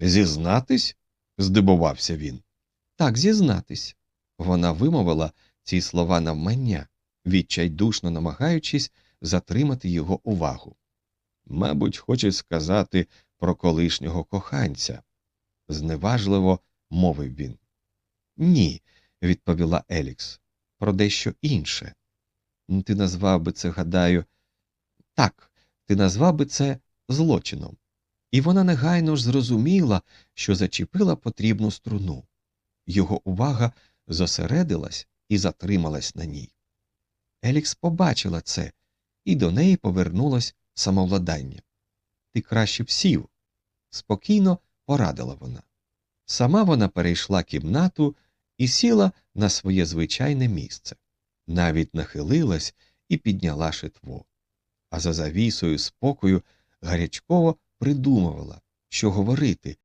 Зізнатись? здивувався він. Так, зізнатись. Вона вимовила ці слова навмання, відчайдушно намагаючись затримати його увагу. Мабуть, хоче сказати про колишнього коханця, зневажливо мовив він. Ні, відповіла Елікс, про дещо інше. Ти назвав би це, гадаю, так, ти назвав би це злочином. І вона негайно ж зрозуміла, що зачепила потрібну струну. Його увага зосередилась і затрималась на ній. Елікс побачила це, і до неї повернулось самовладання. Ти краще б спокійно порадила вона. Сама вона перейшла кімнату і сіла на своє звичайне місце, навіть нахилилась і підняла шитво. А за завісою спокою гарячково придумувала, що говорити,